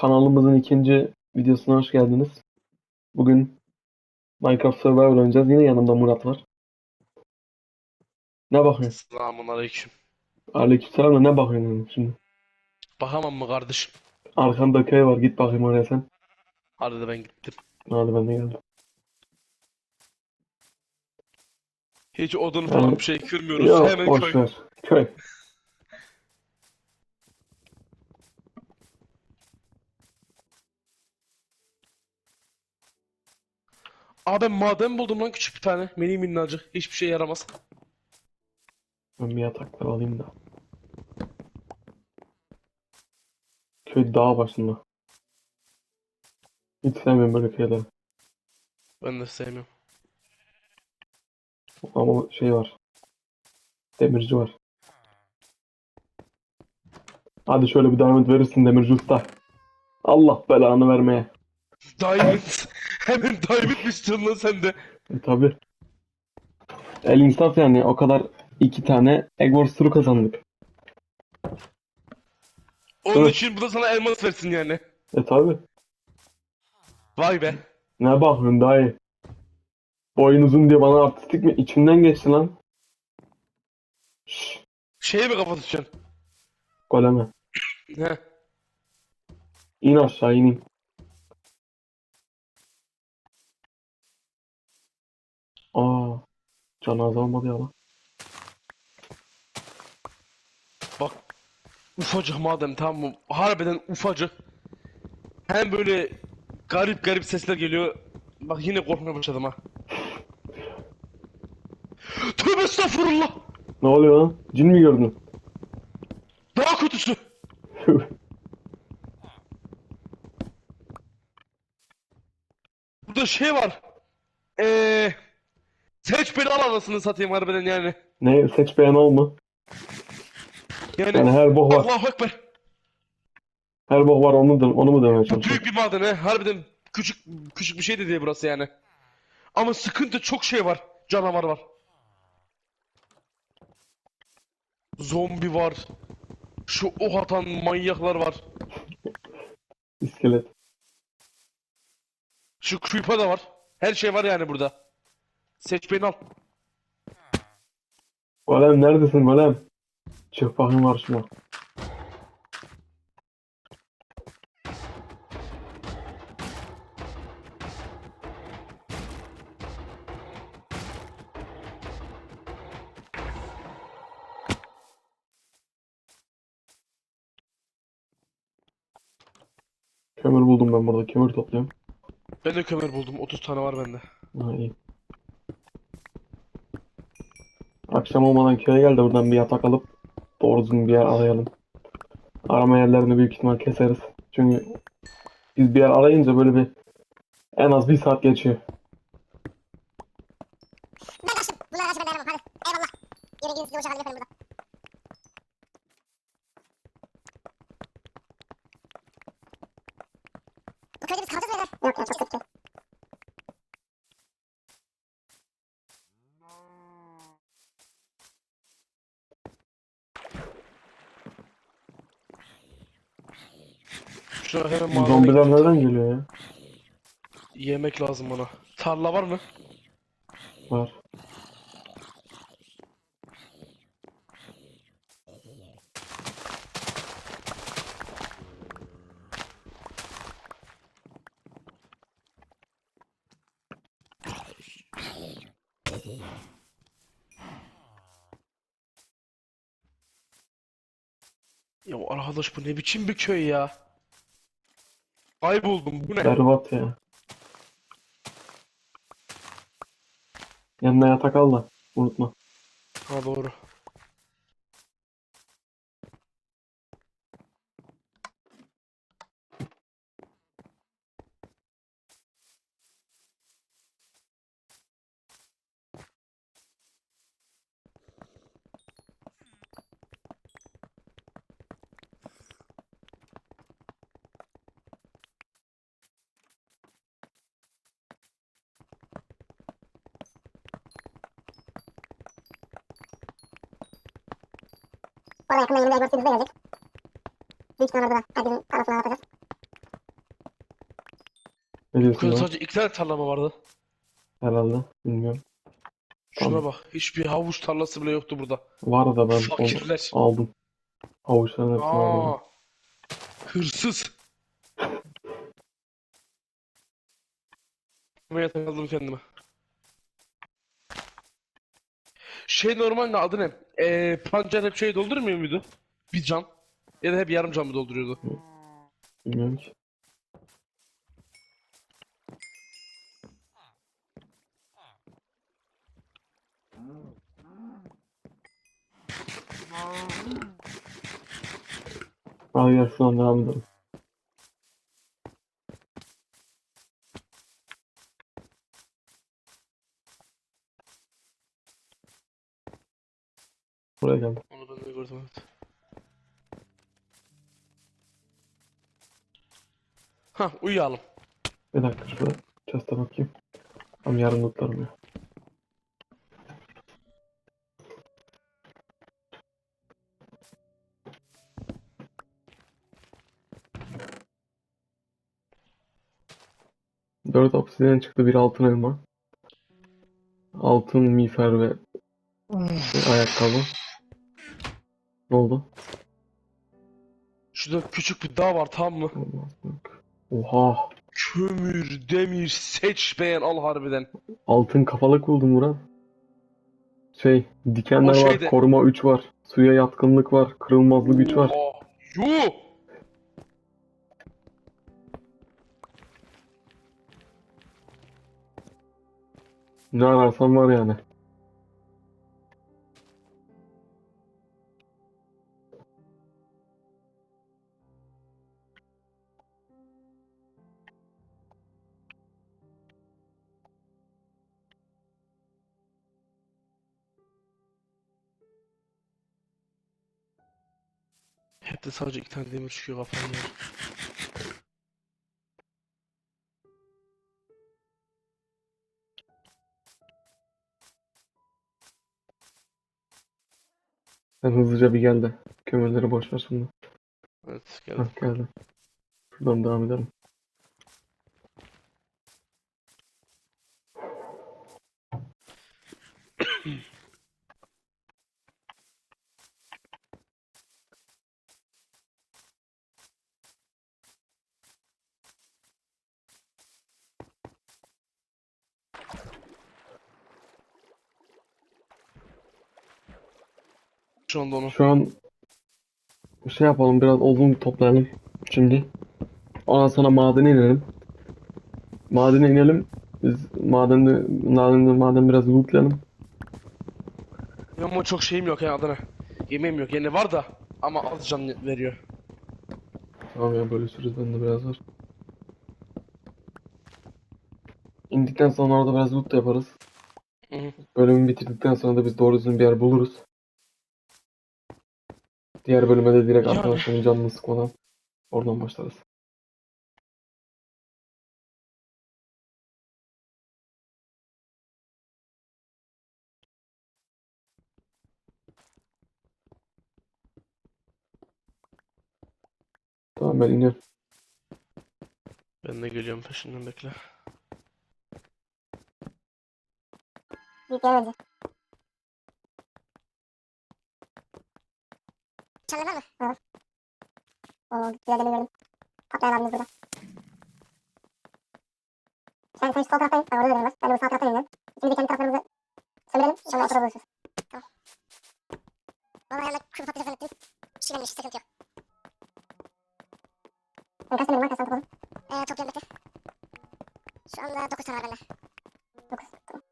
Kanalımızın ikinci videosuna hoş geldiniz. Bugün Minecraft Survivor oynayacağız. Yine yanımda Murat var. Ne bakıyorsun? Selamun aleyküm. Aleykümselam da ne bakıyorsun şimdi? Bakamam mı kardeşim? Arkanda köy var git bakayım oraya sen. Hadi de ben gittim. Hadi ben de geldim. Hiç odun falan ee, bir şey kırmıyoruz. Yok Hemen boş köy. ver. Köy. Abi maden buldum lan küçük bir tane. Mini minnacık. Hiçbir şey yaramaz. Ben bir yatakları alayım da. Köy dağ başında. Hiç sevmiyorum böyle köyleri. Ben de sevmiyorum. Ama şey var. Demirci var. Hadi şöyle bir davet verirsin demirci usta. Allah belanı vermeye. Diamond. Hemen dive etmiştin lan sen de. E, tabi. El insaf yani o kadar iki tane Egg Wars turu kazandık. Onun Evet. için bu da sana elmas versin yani. E tabi. Vay be. Ne bakıyorsun daha iyi. Boyun uzun diye bana artistik mi? İçimden geçti lan. Şşş. Şeye mi kafa tutacaksın? Goleme. Heh. İn aşağı ineyim. Can az olmadı ya lan. Bak ufacık madem tamam mı? Harbiden ufacık. Hem böyle garip garip sesler geliyor. Bak yine korkmaya başladım ha. Tövbe estağfurullah. Ne oluyor lan? Cin mi gördün? Daha kötüsü. Burada şey var. Eee Seç beni al anasını satayım harbiden yani. Ne seç beğen ol mu? Yani, Yani her boh var. Allahu Ekber. Her boh var onu, onu mu demeye çalışıyorsun? büyük bir maden he. Harbiden küçük küçük bir şey de değil burası yani. Ama sıkıntı çok şey var. Canavar var. Zombi var. Şu oh atan manyaklar var. İskelet. Şu creeper da var. Her şey var yani burada. Seç beni al. Golem neredesin golem? Çık bakayım karşıma. Kömür buldum ben burada. Kömür topluyorum. Ben de kömür buldum. 30 tane var bende. Ha iyi. Akşam olmadan köye gel de buradan bir yatak alıp doğru düzgün bir yer arayalım. Arama yerlerini büyük ihtimal keseriz. Çünkü biz bir yer arayınca böyle bir en az bir saat geçiyor. Yok ya çok kötü. Şuna hemen mağaraya Zombiler nereden geliyor ya? Yemek lazım bana. Tarla var mı? Var. Ya arkadaş bu ne biçim bir köy ya? kayboldum. Bu ne? Berbat ya. Yanına yatak al da unutma. Ha doğru. Bana yakında 20 Agor Seed'de gelecek. Büyük ihtimalle orada da herkesin tarafından atacağız. Ne diyorsun lan? sadece iki tane tarla mı vardı? Herhalde. Bilmiyorum. Şuna Tamam. bak. Hiçbir havuç tarlası bile yoktu burada. Var da ben onu Fakirler. aldım. Avuçların hepsini Aa. aldım. Hırsız. Ben yatak kendime. Şey normalde adı ne? Ee, pancar hep şey doldurmuyor muydu? Bir can. Ya da hep yarım can mı dolduruyordu? Bilmiyorum ki. Hadi gel şuradan devam edelim. Buraya geldim. Onu ben de gördüm evet. Hah uyuyalım. Bir dakika şurada chest'e bakayım. Tam yarım notlarım ya. Dört obsidian çıktı, bir altın elma. Altın miğfer ve ve ayakkabı. Ne oldu? Şurada küçük bir dağ var tamam mı? Oha! Kömür, demir, seç beğen al harbiden. Altın kafalık buldum Murat. Şey, dikenler var, şeyde- koruma 3 var, suya yatkınlık var, kırılmazlık 3 var. Oha, Yuh! Ne ararsan var yani. Hep de sadece iki tane demir çıkıyor kafamda. Sen hızlıca bir gel de. Kömürleri boş ver şimdi. Evet geldim. Hah geldim. Şuradan devam edelim. Şu anda onu. Şu an şey yapalım biraz odun toplayalım şimdi. Ondan sonra madene inelim. Madene inelim. Biz madende, madende maden biraz lootlayalım. Ama çok şeyim yok ya adına. Yemeğim yok. Yani var da ama az can veriyor. Tamam ya böyle sürüz bende biraz var. İndikten sonra orada biraz loot da yaparız. Hı hı. Bölümü bitirdikten sonra da biz doğru düzgün bir yer buluruz. Diğer bölüme de direkt Yani. arkadaşların canını sıkmadan oradan başlarız. Tamam ben iniyorum. Ben de geliyorum peşinden bekle. Büyükleyen önce. Çanlar var mı? Var. Oo, güzel demir gördüm. Patlayan abimiz burada. Sen, sen şu sol taraftan in. Ben orada demir var. Ben de bu sağ taraftan iniyorum. İkimiz de kendi taraflarımızı sömürelim. Sonra ortada buluşuruz. Tamam. Valla ayarla kuru patates zannettim. Şirinmiş, sıkıntı yok. Senin kaç demirin var? Kaç tane topladın? Eee topluyorum bekle. Şu anda 9 tane var bende. 9. Tamam.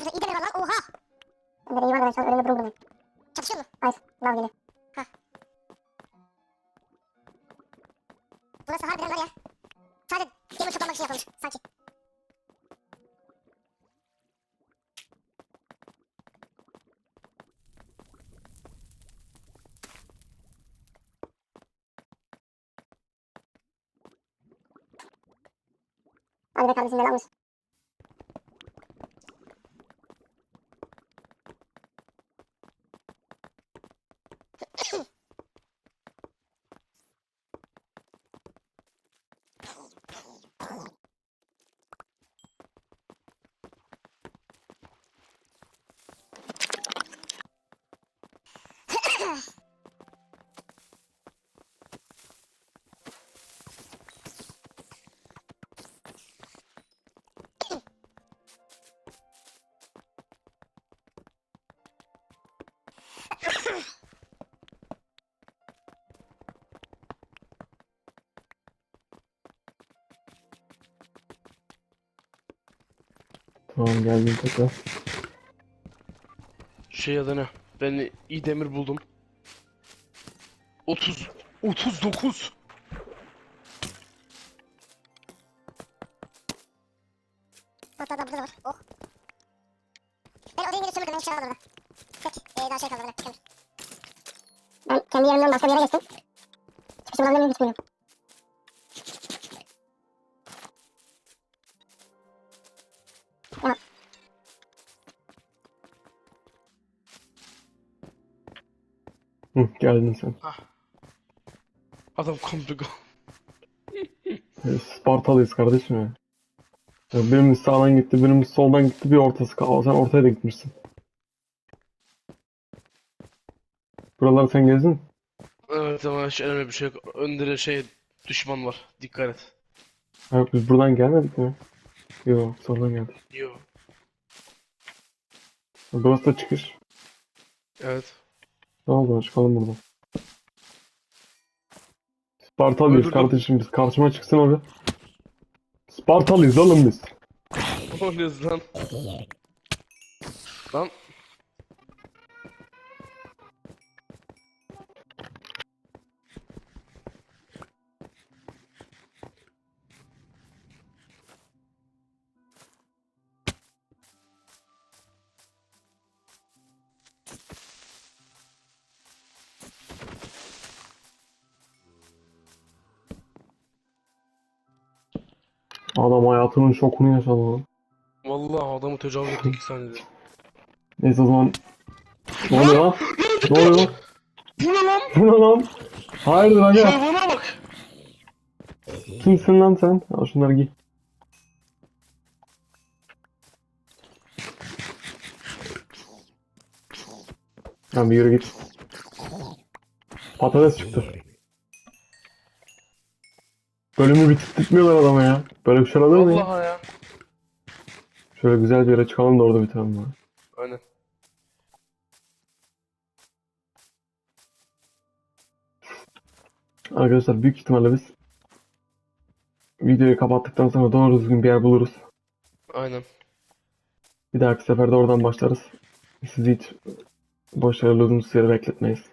Burada iyi demir var lan. Oha! Bende de iyi var da ben şu an önümde durum durmuyorum. Çatışıyor mu? Hayır. Lav geliyor. Ha. Burası harbiden var ya. Sadece demir toplamak için yapılmış sanki. Hadi be kardeşim gel almış. Tamam geldim tekrar. Şey adı ne? Ben iyi demir buldum. 30 39 Hatta da burada da var. Oh. Ben odaya gidip sömürdüm. Ben şey aldım. Ee, daha şey kaldı böyle. Kömür. Ben kendi yerimden başka bir yere geçtim. Çıkışı bulabilir miyim hiç bilmiyorum. Tamam. Hı, geldin sen. Adam komple Biz Spartalıyız kardeşim ya. Ya Birimiz sağdan gitti, birimiz soldan gitti, bir ortası kaldı. Sen ortaya da gitmişsin. Buraları sen gezdin. Evet ama hiç önemli bir şey yok. Önde de şey düşman var. Dikkat et. Ha, Yok biz buradan gelmedik mi? Yok, soldan geldik. Yo. Burası da çıkış. Evet. Ne oldu? Çıkalım buradan. Spartalıyız Öldürdüm. kardeşim biz. Karşıma çıksın abi. Spartalıyız oğlum biz. Ne oluyoruz lan? Lan Adam hayatının şokunu yaşadı lan. vallahi adamı tecavüz etti 2 saniyede. Neyse o zaman. Ne oluyor lan? Ne oluyor lan? Bu ne lan? Bu ne lan? Hayırdır aga? Hayvana bak. Kimsin lan sen? Al şunları giy. Lan bir yürü git. Patates çıktı. Bölümü bitirtmiyorlar adama ya. Böyle bir şey olabilir mi ya? Vallahi ya. Şöyle güzel bir yere çıkalım da orada bitirelim ya. Aynen. Arkadaşlar büyük ihtimalle biz videoyu kapattıktan sonra doğru düzgün bir yer buluruz. Aynen. Bir dahaki seferde oradan başlarız. Sizi hiç başarılı uzun süre bekletmeyiz.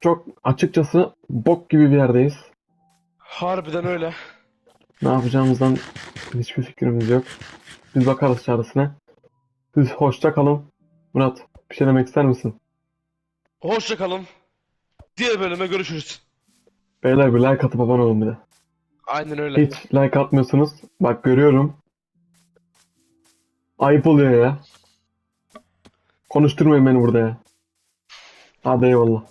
Çok açıkçası bok gibi bir yerdeyiz. Harbiden öyle. Ne yapacağımızdan hiçbir fikrimiz yok. Biz bakarız çaresine. Siz hoşça kalın. Murat bir şey demek ister misin? Hoşça kalın. Diğer bölüme görüşürüz. Beyler bir like atıp abone olun bir de. Aynen öyle. Hiç like atmıyorsunuz. Bak görüyorum. Ayıp oluyor ya. Konuşturmayın beni burada ya. Hadi eyvallah.